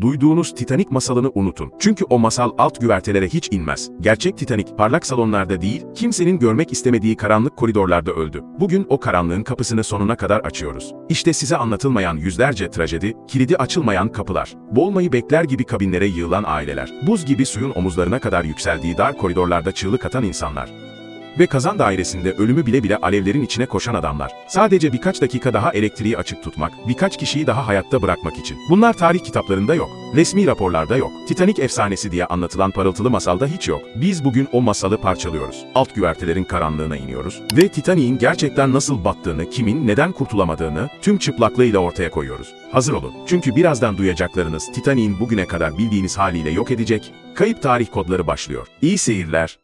Duyduğunuz Titanic masalını unutun. Çünkü o masal alt güvertelere hiç inmez. Gerçek Titanic parlak salonlarda değil, kimsenin görmek istemediği karanlık koridorlarda öldü. Bugün o karanlığın kapısını sonuna kadar açıyoruz. İşte size anlatılmayan yüzlerce trajedi, kilidi açılmayan kapılar, boğulmayı bekler gibi kabinlere yığılan aileler, buz gibi suyun omuzlarına kadar yükseldiği dar koridorlarda çığlık atan insanlar. Ve kazan dairesinde ölümü bile bile alevlerin içine koşan adamlar. Sadece birkaç dakika daha elektriği açık tutmak, birkaç kişiyi daha hayatta bırakmak için. Bunlar tarih kitaplarında yok, resmi raporlarda yok. Titanic efsanesi diye anlatılan parıltılı masalda hiç yok. Biz bugün o masalı parçalıyoruz. Alt güvertelerin karanlığına iniyoruz ve Titanic'in gerçekten nasıl battığını, kimin neden kurtulamadığını tüm çıplaklığıyla ortaya koyuyoruz. Hazır olun. Çünkü birazdan duyacaklarınız Titanic'in bugüne kadar bildiğiniz haliyle yok edecek, kayıp tarih kodları başlıyor. İyi seyirler.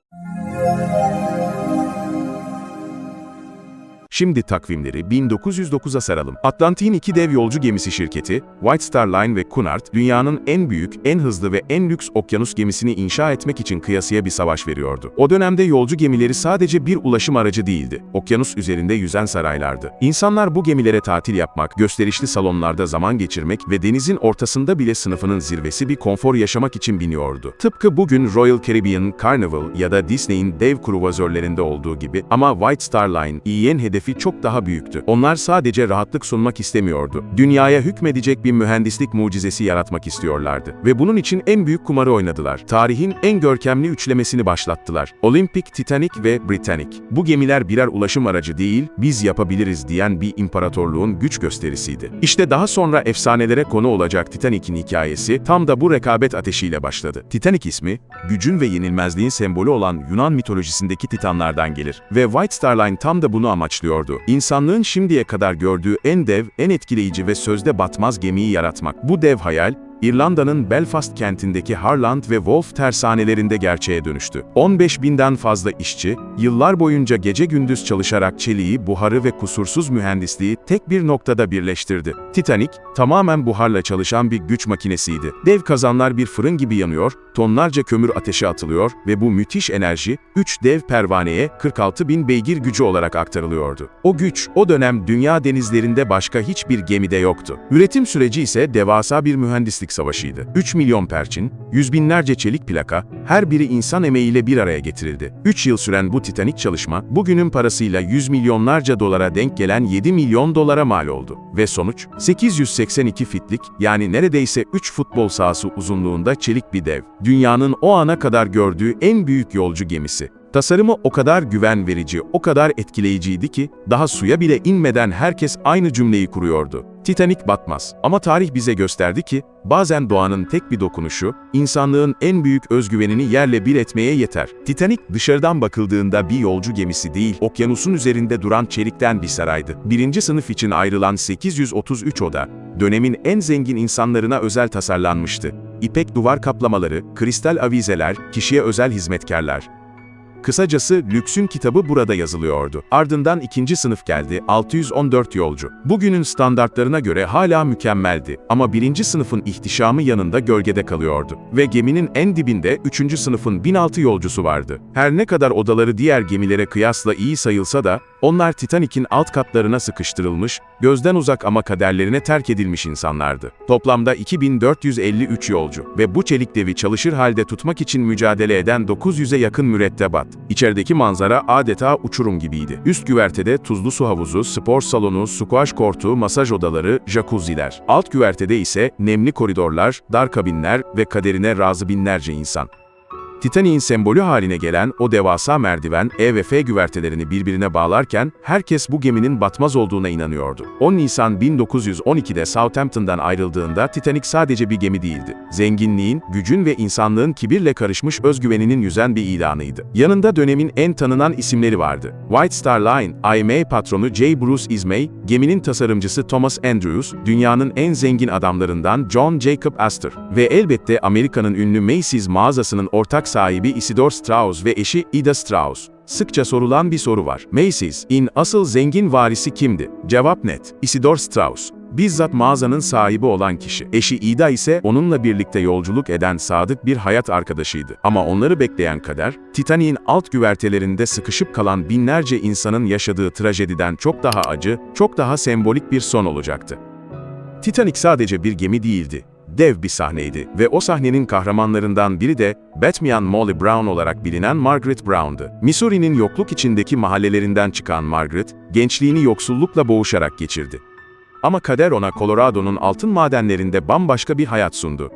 Şimdi takvimleri 1909'a saralım. Atlantik'in iki dev yolcu gemisi şirketi, White Star Line ve Cunard, dünyanın en büyük, en hızlı ve en lüks okyanus gemisini inşa etmek için kıyasıya bir savaş veriyordu. O dönemde yolcu gemileri sadece bir ulaşım aracı değildi. Okyanus üzerinde yüzen saraylardı. İnsanlar bu gemilere tatil yapmak, gösterişli salonlarda zaman geçirmek ve denizin ortasında bile sınıfının zirvesi bir konfor yaşamak için biniyordu. Tıpkı bugün Royal Caribbean, Carnival ya da Disney'in dev kruvazörlerinde olduğu gibi ama White Star Line, EY'nin hedefi çok daha büyüktü. Onlar sadece rahatlık sunmak istemiyordu. Dünyaya hükmedecek bir mühendislik mucizesi yaratmak istiyorlardı. Ve bunun için en büyük kumarı oynadılar. Tarihin en görkemli üçlemesini başlattılar. Olympic, Titanic ve Britannic. Bu gemiler birer ulaşım aracı değil, biz yapabiliriz diyen bir imparatorluğun güç gösterisiydi. İşte daha sonra efsanelere konu olacak Titanic'in hikayesi tam da bu rekabet ateşiyle başladı. Titanic ismi, gücün ve yenilmezliğin sembolü olan Yunan mitolojisindeki titanlardan gelir. Ve White Star Line tam da bunu amaçlıyordu. İnsanlığın şimdiye kadar gördüğü en dev, en etkileyici ve sözde batmaz gemiyi yaratmak. Bu dev hayal, İrlanda'nın Belfast kentindeki Harland ve Wolff tersanelerinde gerçeğe dönüştü. 15 binden fazla işçi, yıllar boyunca gece gündüz çalışarak çeliği, buharı ve kusursuz mühendisliği tek bir noktada birleştirdi. Titanic, tamamen buharla çalışan bir güç makinesiydi. Dev kazanlar bir fırın gibi yanıyor, tonlarca kömür ateşe atılıyor ve bu müthiş enerji, 3 dev pervaneye 46 bin beygir gücü olarak aktarılıyordu. O güç, o dönem dünya denizlerinde başka hiçbir gemide yoktu. Üretim süreci ise devasa bir mühendislik savaşıydı. 3 milyon perçin, yüz binlerce çelik plaka, her biri insan emeğiyle bir araya getirildi. 3 yıl süren bu titanik çalışma, bugünün parasıyla 100 milyonlarca dolara denk gelen 7 milyon dolara mal oldu. Ve sonuç, 882 fitlik, yani neredeyse 3 futbol sahası uzunluğunda çelik bir dev. Dünyanın o ana kadar gördüğü en büyük yolcu gemisi. Tasarımı o kadar güven verici, o kadar etkileyiciydi ki, daha suya bile inmeden herkes aynı cümleyi kuruyordu. Titanic batmaz. Ama tarih bize gösterdi ki, bazen doğanın tek bir dokunuşu, insanlığın en büyük özgüvenini yerle bir etmeye yeter. Titanic, dışarıdan bakıldığında bir yolcu gemisi değil, okyanusun üzerinde duran çelikten bir saraydı. Birinci sınıf için ayrılan 833 oda, dönemin en zengin insanlarına özel tasarlanmıştı. İpek duvar kaplamaları, kristal avizeler, kişiye özel hizmetkarlar. Kısacası lüksün kitabı burada yazılıyordu. Ardından ikinci sınıf geldi, 614 yolcu. Bugünün standartlarına göre hala mükemmeldi ama birinci sınıfın ihtişamı yanında gölgede kalıyordu. Ve geminin en dibinde üçüncü sınıfın 1006 yolcusu vardı. Her ne kadar odaları diğer gemilere kıyasla iyi sayılsa da, onlar Titanic'in alt katlarına sıkıştırılmış, gözden uzak ama kaderlerine terk edilmiş insanlardı. Toplamda 2453 yolcu ve bu çelik devi çalışır halde tutmak için mücadele eden 900'e yakın mürettebat. İçerideki manzara adeta uçurum gibiydi. Üst güvertede tuzlu su havuzu, spor salonu, squash kortu, masaj odaları, jacuzziler. Alt güvertede ise nemli koridorlar, dar kabinler ve kaderine razı binlerce insan. Titanic'in sembolü haline gelen o devasa merdiven, E ve F güvertelerini birbirine bağlarken herkes bu geminin batmaz olduğuna inanıyordu. 10 Nisan 1912'de Southampton'dan ayrıldığında Titanic sadece bir gemi değildi. Zenginliğin, gücün ve insanlığın kibirle karışmış özgüveninin yüzen bir ilanıydı. Yanında dönemin en tanınan isimleri vardı. White Star Line, IMA patronu J. Bruce Ismay, geminin tasarımcısı Thomas Andrews, dünyanın en zengin adamlarından John Jacob Astor ve elbette Amerika'nın ünlü Macy's mağazasının ortak sahibi Isidor Strauss ve eşi Ida Strauss. Sıkça sorulan bir soru var. Macy's, asıl zengin varisi kimdi? Cevap net. Isidor Strauss. Bizzat mağazanın sahibi olan kişi. Eşi Ida ise onunla birlikte yolculuk eden sadık bir hayat arkadaşıydı. Ama onları bekleyen kader, Titanic'in alt güvertelerinde sıkışıp kalan binlerce insanın yaşadığı trajediden çok daha acı, çok daha sembolik bir son olacaktı. Titanic sadece bir gemi değildi dev bir sahneydi ve o sahnenin kahramanlarından biri de Batman Molly Brown olarak bilinen Margaret Brown'dı. Missouri'nin yokluk içindeki mahallelerinden çıkan Margaret, gençliğini yoksullukla boğuşarak geçirdi. Ama kader ona Colorado'nun altın madenlerinde bambaşka bir hayat sundu.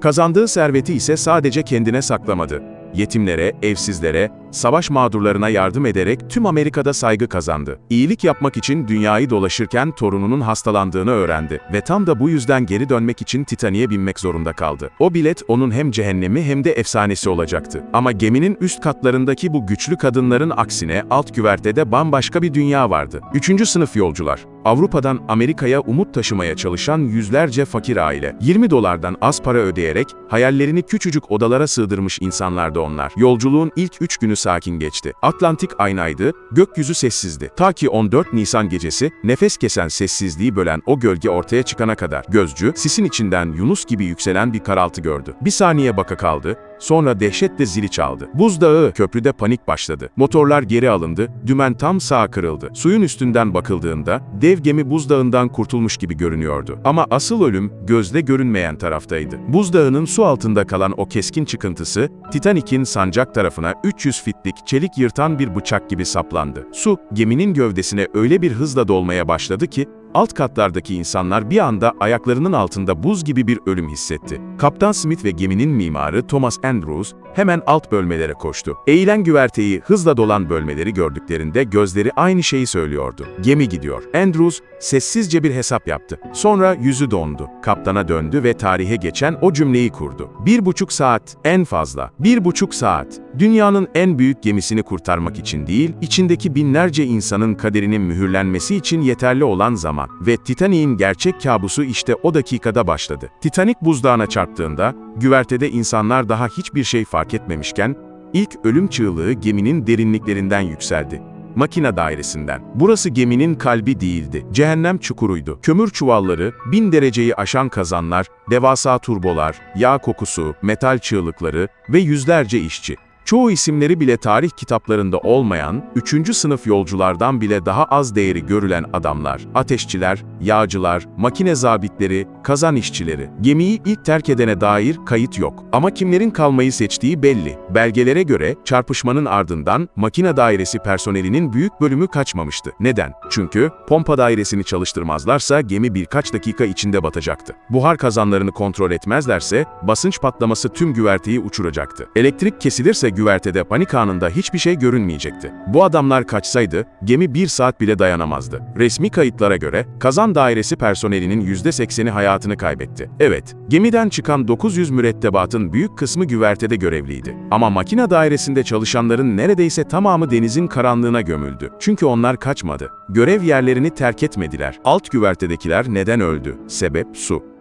Kazandığı serveti ise sadece kendine saklamadı. Yetimlere, evsizlere, savaş mağdurlarına yardım ederek tüm Amerika'da saygı kazandı. İyilik yapmak için dünyayı dolaşırken torununun hastalandığını öğrendi ve tam da bu yüzden geri dönmek için Titanic'e binmek zorunda kaldı. O bilet onun hem cehennemi hem de efsanesi olacaktı. Ama geminin üst katlarındaki bu güçlü kadınların aksine alt güvertede bambaşka bir dünya vardı. Üçüncü sınıf yolcular. Avrupa'dan Amerika'ya umut taşımaya çalışan yüzlerce fakir aile. 20 dolardan az para ödeyerek hayallerini küçücük odalara sığdırmış insanlardı onlar. Yolculuğun ilk 3 günü sakin geçti. Atlantik aynaydı, gökyüzü sessizdi. Ta ki 14 Nisan gecesi nefes kesen sessizliği bölen o gölge ortaya çıkana kadar gözcü sisin içinden Yunus gibi yükselen bir karaltı gördü. Bir saniye baka kaldı, Sonra dehşetle zili çaldı. Buzdağı, köprüde panik başladı. Motorlar geri alındı, dümen tam sağa kırıldı. Suyun üstünden bakıldığında, dev gemi buzdağından kurtulmuş gibi görünüyordu. Ama asıl ölüm, gözle görünmeyen taraftaydı. Buzdağının su altında kalan o keskin çıkıntısı, Titanik'in sancak tarafına 300 fitlik çelik yırtan bir bıçak gibi saplandı. Su, geminin gövdesine öyle bir hızla dolmaya başladı ki, Alt katlardaki insanlar bir anda ayaklarının altında buz gibi bir ölüm hissetti. Kaptan Smith ve geminin mimarı Thomas Andrews hemen alt bölmelere koştu. Eğilen güverteyi hızla dolan bölmeleri gördüklerinde gözleri aynı şeyi söylüyordu. Gemi gidiyor. Andrews sessizce bir hesap yaptı. Sonra yüzü dondu. Kaptana döndü ve tarihe geçen o cümleyi kurdu. Bir buçuk saat, en fazla. Bir buçuk saat. Dünyanın en büyük gemisini kurtarmak için değil, içindeki binlerce insanın kaderinin mühürlenmesi için yeterli olan zaman. Ve Titanic'in gerçek kabusu işte o dakikada başladı. Titanic buzdağına çarptığında, güvertede insanlar daha hiçbir şey fark etmemişken, ilk ölüm çığlığı geminin derinliklerinden yükseldi makine dairesinden. Burası geminin kalbi değildi. Cehennem çukuruydu. Kömür çuvalları, bin dereceyi aşan kazanlar, devasa turbolar, yağ kokusu, metal çığlıkları ve yüzlerce işçi. Çoğu isimleri bile tarih kitaplarında olmayan, üçüncü sınıf yolculardan bile daha az değeri görülen adamlar, ateşçiler, yağcılar, makine zabitleri, kazan işçileri. Gemiyi ilk terk edene dair kayıt yok. Ama kimlerin kalmayı seçtiği belli. Belgelere göre çarpışmanın ardından makine dairesi personelinin büyük bölümü kaçmamıştı. Neden? Çünkü pompa dairesini çalıştırmazlarsa gemi birkaç dakika içinde batacaktı. Buhar kazanlarını kontrol etmezlerse basınç patlaması tüm güverteyi uçuracaktı. Elektrik kesilirse güvertede panik anında hiçbir şey görünmeyecekti. Bu adamlar kaçsaydı, gemi bir saat bile dayanamazdı. Resmi kayıtlara göre, kazan dairesi personelinin %80'i hayatını kaybetti. Evet, gemiden çıkan 900 mürettebatın büyük kısmı güvertede görevliydi. Ama makine dairesinde çalışanların neredeyse tamamı denizin karanlığına gömüldü. Çünkü onlar kaçmadı. Görev yerlerini terk etmediler. Alt güvertedekiler neden öldü? Sebep su.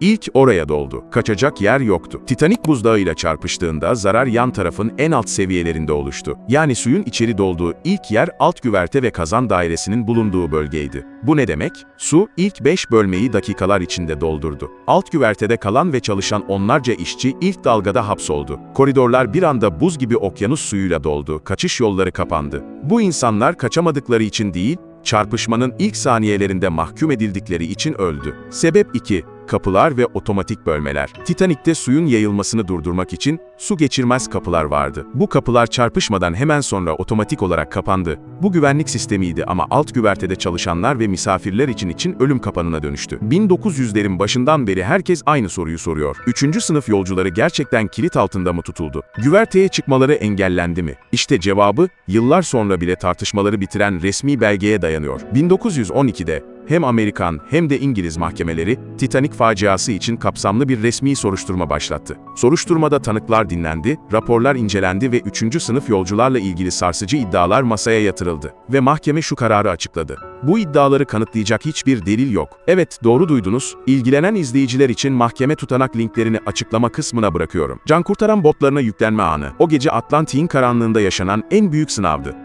İlk oraya doldu. Kaçacak yer yoktu. Titanik buzdağıyla çarpıştığında zarar yan tarafın en alt seviyelerinde oluştu. Yani suyun içeri dolduğu ilk yer alt güverte ve kazan dairesinin bulunduğu bölgeydi. Bu ne demek? Su ilk 5 bölmeyi dakikalar içinde doldurdu. Alt güvertede kalan ve çalışan onlarca işçi ilk dalgada hapsoldu. Koridorlar bir anda buz gibi okyanus suyuyla doldu. Kaçış yolları kapandı. Bu insanlar kaçamadıkları için değil, çarpışmanın ilk saniyelerinde mahkum edildikleri için öldü. Sebep 2 kapılar ve otomatik bölmeler. Titanik'te suyun yayılmasını durdurmak için su geçirmez kapılar vardı. Bu kapılar çarpışmadan hemen sonra otomatik olarak kapandı. Bu güvenlik sistemiydi ama alt güvertede çalışanlar ve misafirler için için ölüm kapanına dönüştü. 1900'lerin başından beri herkes aynı soruyu soruyor. Üçüncü sınıf yolcuları gerçekten kilit altında mı tutuldu? Güverteye çıkmaları engellendi mi? İşte cevabı yıllar sonra bile tartışmaları bitiren resmi belgeye dayanıyor. 1912'de hem Amerikan hem de İngiliz mahkemeleri Titanic faciası için kapsamlı bir resmi soruşturma başlattı. Soruşturmada tanıklar dinlendi, raporlar incelendi ve 3. sınıf yolcularla ilgili sarsıcı iddialar masaya yatırıldı. Ve mahkeme şu kararı açıkladı. Bu iddiaları kanıtlayacak hiçbir delil yok. Evet, doğru duydunuz. İlgilenen izleyiciler için mahkeme tutanak linklerini açıklama kısmına bırakıyorum. Can kurtaran botlarına yüklenme anı. O gece Atlantik'in karanlığında yaşanan en büyük sınavdı.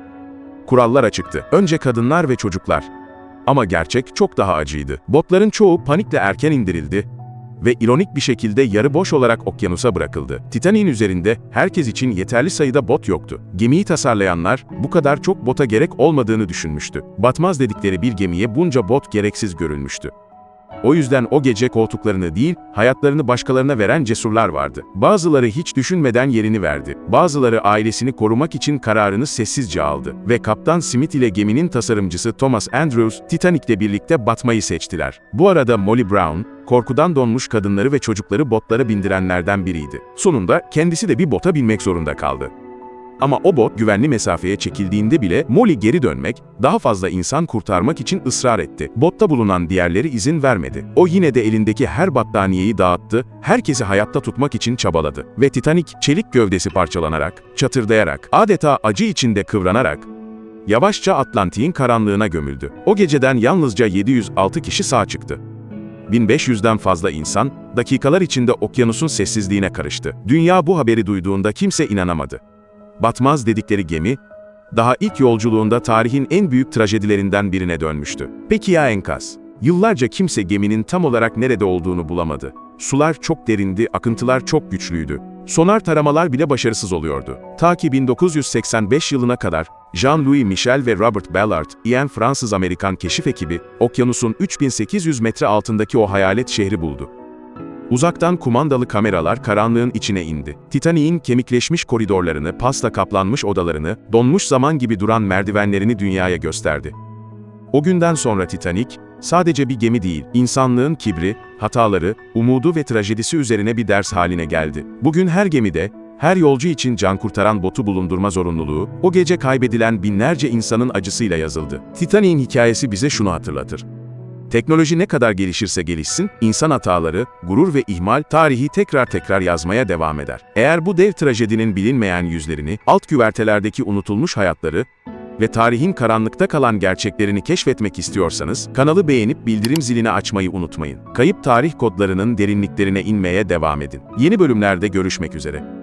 Kurallar açıktı. Önce kadınlar ve çocuklar. Ama gerçek çok daha acıydı. Botların çoğu panikle erken indirildi ve ironik bir şekilde yarı boş olarak okyanusa bırakıldı. Titanic'in üzerinde herkes için yeterli sayıda bot yoktu. Gemiyi tasarlayanlar bu kadar çok bota gerek olmadığını düşünmüştü. Batmaz dedikleri bir gemiye bunca bot gereksiz görülmüştü. O yüzden o gece koltuklarını değil, hayatlarını başkalarına veren cesurlar vardı. Bazıları hiç düşünmeden yerini verdi. Bazıları ailesini korumak için kararını sessizce aldı. Ve Kaptan Smith ile geminin tasarımcısı Thomas Andrews, Titanic'le birlikte batmayı seçtiler. Bu arada Molly Brown, korkudan donmuş kadınları ve çocukları botlara bindirenlerden biriydi. Sonunda kendisi de bir bota binmek zorunda kaldı. Ama o bot güvenli mesafeye çekildiğinde bile Molly geri dönmek, daha fazla insan kurtarmak için ısrar etti. Botta bulunan diğerleri izin vermedi. O yine de elindeki her battaniyeyi dağıttı, herkesi hayatta tutmak için çabaladı. Ve Titanic çelik gövdesi parçalanarak, çatırdayarak, adeta acı içinde kıvranarak, yavaşça Atlantik'in karanlığına gömüldü. O geceden yalnızca 706 kişi sağ çıktı. 1500'den fazla insan, dakikalar içinde okyanusun sessizliğine karıştı. Dünya bu haberi duyduğunda kimse inanamadı. Batmaz dedikleri gemi, daha ilk yolculuğunda tarihin en büyük trajedilerinden birine dönmüştü. Peki ya enkaz? Yıllarca kimse geminin tam olarak nerede olduğunu bulamadı. Sular çok derindi, akıntılar çok güçlüydü. Sonar taramalar bile başarısız oluyordu. Ta ki 1985 yılına kadar Jean-Louis Michel ve Robert Ballard, İyen Fransız-Amerikan keşif ekibi, okyanusun 3800 metre altındaki o hayalet şehri buldu. Uzaktan kumandalı kameralar karanlığın içine indi. Titanic'in kemikleşmiş koridorlarını, pasla kaplanmış odalarını, donmuş zaman gibi duran merdivenlerini dünyaya gösterdi. O günden sonra Titanic, sadece bir gemi değil, insanlığın kibri, hataları, umudu ve trajedisi üzerine bir ders haline geldi. Bugün her gemide, her yolcu için can kurtaran botu bulundurma zorunluluğu, o gece kaybedilen binlerce insanın acısıyla yazıldı. Titanic'in hikayesi bize şunu hatırlatır. Teknoloji ne kadar gelişirse gelişsin, insan hataları, gurur ve ihmal tarihi tekrar tekrar yazmaya devam eder. Eğer bu dev trajedinin bilinmeyen yüzlerini, alt güvertelerdeki unutulmuş hayatları ve tarihin karanlıkta kalan gerçeklerini keşfetmek istiyorsanız, kanalı beğenip bildirim zilini açmayı unutmayın. Kayıp tarih kodlarının derinliklerine inmeye devam edin. Yeni bölümlerde görüşmek üzere.